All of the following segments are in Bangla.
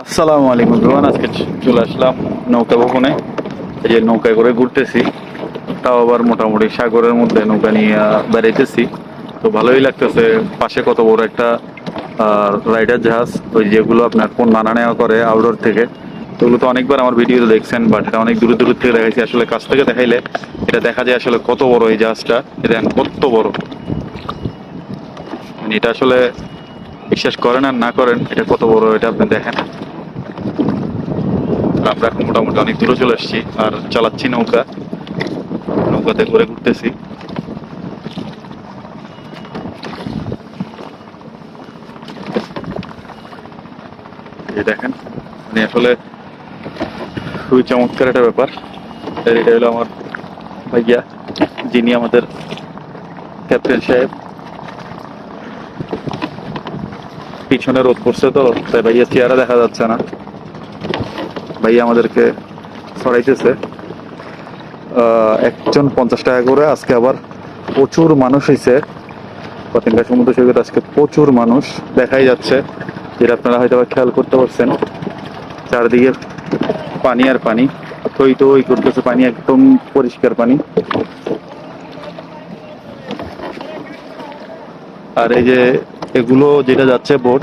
আসসালামু আলাইকুম রোহান আজকে চলে আসলাম নৌকা ভবনে। এই যে নৌকায় করে ঘুরতেছি, তাও আবার মোটামুটি সাগরের মধ্যে নৌকা নিয়ে বেড়াইতেছি। তো ভালোই লাগতেছে, পাশে কত বড় একটা রাইডার জাহাজ, ওই যেগুলো আপনার পণ্য আনা নেওয়া করে আউটডোর থেকে। ওগুলো তো অনেকবার আমার ভিডিওতে দেখছেন বাট এটা অনেক দূরে দূর থেকে দেখাইছি। আসলে কাছ থেকে দেখাইলে এটা দেখা যায় আসলে কত বড় এই জাহাজটা, এটা কত বড়। মানে এটা আসলে বিশ্বাস করেন আর না করেন, এটা কত বড় এটা আপনি দেখেন। আমরা এখন মোটামুটি অনেক দূরে চলে আসছি, আর চালাচ্ছি নৌকা। নৌকাতে করে ঘুরতেছি। দেখেন মানে আসলে খুবই চমৎকার একটা ব্যাপার। এটা হলো আমার ভাইয়া, যিনি আমাদের ক্যাপ্টেন সাহেব। পিছনে রোদ পড়ছে তো, তাই ভাইয়া চেহারা দেখা যাচ্ছে না। ভাইয়া আমাদেরকে ছড়াইতেছে। একজন পঞ্চাশ টাকা করে আজকে আবার প্রচুর মানুষ হয়েছে পতেঙ্গা সমুদ্র সৈকত, আজকে প্রচুর মানুষ দেখাই যাচ্ছে, যেটা আপনারা হয়তো খেয়াল করতে পারছেন। চারদিকে পানি আর পানি, থই থই করতেছে পানি, একদম পরিষ্কার পানি। আর এই যে এগুলো যেটা যাচ্ছে বোট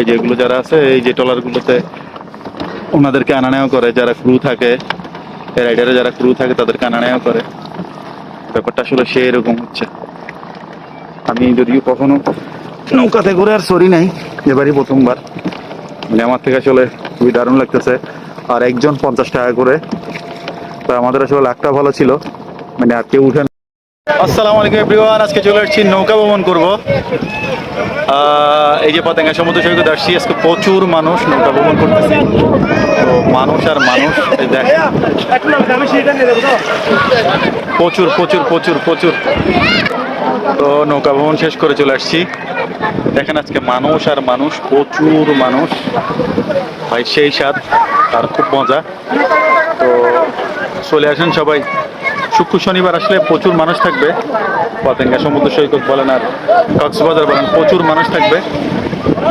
এই যে এগুলো যারা আছে, এই যে ট্রলার গুলোতে ওনাদেরকে আনা নেওয়া করে, যারা ক্রু থাকে রাইডারে যারা ক্রু থাকে, তাদেরকে আনা নেওয়া করে। ব্যাপারটা আসলে সে এরকম হচ্ছে। আমি যদিও কখনো নৌকাতে করে আর সরি নাই, এবারই প্রথমবার। মানে আমার থেকে আসলে খুবই দারুণ লাগতেছে। আর একজন পঞ্চাশ টাকা করে, তো আমাদের আসলে লাখটা ভালো ছিল। মানে আর কেউ উঠেন আসসালামু আলাইকুম এভরিওয়ান আজকে চলে আসছি, নৌকা ভ্রমণ করব। এই যে পতেঙ্গা সমুদ্র সৈকত আসছি, আজকে প্রচুর মানুষ নৌকা ভ্রমণ করতেছি। তো মানুষ আর মানুষ প্রচুর প্রচুর প্রচুর প্রচুর। তো নৌকা ভ্রমণ শেষ করে চলে আসছি। দেখেন আজকে মানুষ আর মানুষ, প্রচুর মানুষ। ভাই, সেই স্বাদ, আর খুব মজা। তো চলে আসেন সবাই। শুক্র শনিবার আসলে প্রচুর মানুষ থাকবে। পতেঙ্গা সমুদ্র সৈকত বলেন আর কক্সবাজার বলেন, প্রচুর মানুষ থাকবে।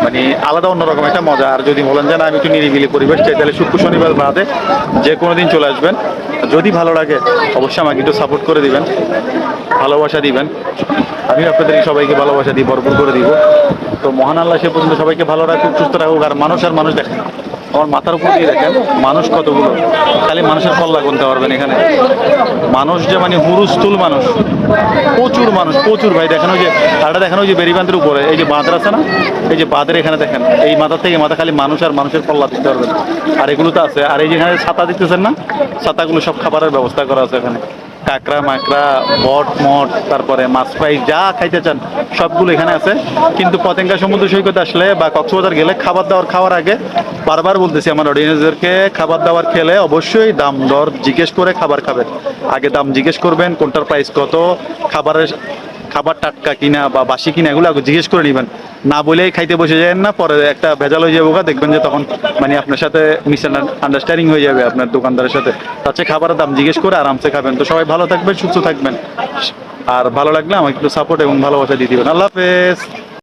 মানে আলাদা অন্যরকম একটা মজা। আর যদি বলেন যে না, আমি একটু নিরিবিলি পরিবেশ চাই, তাহলে শুক্র শনিবার বাদে যে কোনো দিন চলে আসবেন। যদি ভালো লাগে, অবশ্যই আমাকে একটু সাপোর্ট করে দিবেন, ভালোবাসা দিবেন। আমি আপনাদেরকে সবাইকে ভালোবাসা দিই ভরপুর করে দিব। তো মহান আল্লাহ সে পর্যন্ত সবাইকে ভালো রাখুক, সুস্থ রাখুক, আর মানুষ আর মানুষ দেখেন আমার মাথার উপর দিয়ে দেখেন, মানুষ কতগুলো? খালি মানুষের কল্লা গুনতে পারবেন এখানে। মানুষ যে মানে হুরুস্তুল মানুষ। প্রচুর মানুষ, প্রচুর ভাই। দেখেন ওই যে দেখেন ওই যে বেরিবান্ধের উপরে, এই যে বাঁধের আছে না? এই যে বাঁধের এখানে দেখেন, এই মাথা থেকে মাথা খালি মানুষ আর মানুষের কল্লা দিতে পারবেন। আর এগুলো তো আছে। আর এই যেখানে ছাতা দিতেছেন না? ছাতাগুলো সব খাবারের ব্যবস্থা করা আছে এখানে। কাঁকড়া, মাকড়া, বট, মট, তারপরে মাছ ফ্রাই, যা খাইতে চান, সবগুলো এখানে আছে। কিন্তু পতেঙ্গা সমুদ্র সৈকত আসলে বা কক্সবাজার গেলে খাবার দাবার খাওয়ার আগে বারবার বলতেছি আমার অডিয়েন্সদেরকে খাবার দাবার খেলে অবশ্যই দাম দর জিজ্ঞেস করে খাবার খাবেন। আগে দাম জিজ্ঞেস করবেন, কোনটার প্রাইস কত, খাবারের খাবার টাটকা কিনা বা বাসি কিনা এগুলো জিজ্ঞেস করে নেবেন। না বলেই খাইতে বসে যাবেন না, পরে একটা ভেজাল হয়ে যাব দেখবেন যে তখন মানে আপনার সাথে মিস আন্ডারস্ট্যান্ডিং হয়ে যাবে আপনার দোকানদারের সাথে। তার চেয়ে খাবারের দাম জিজ্ঞেস করে আরামসে খাবেন। তো সবাই ভালো থাকবেন, সুস্থ থাকবেন। আর ভালো লাগলে আমাকে একটু সাপোর্ট এবং ভালোবাসা দিয়ে দিবেন। আল্লাহ হাফেজ।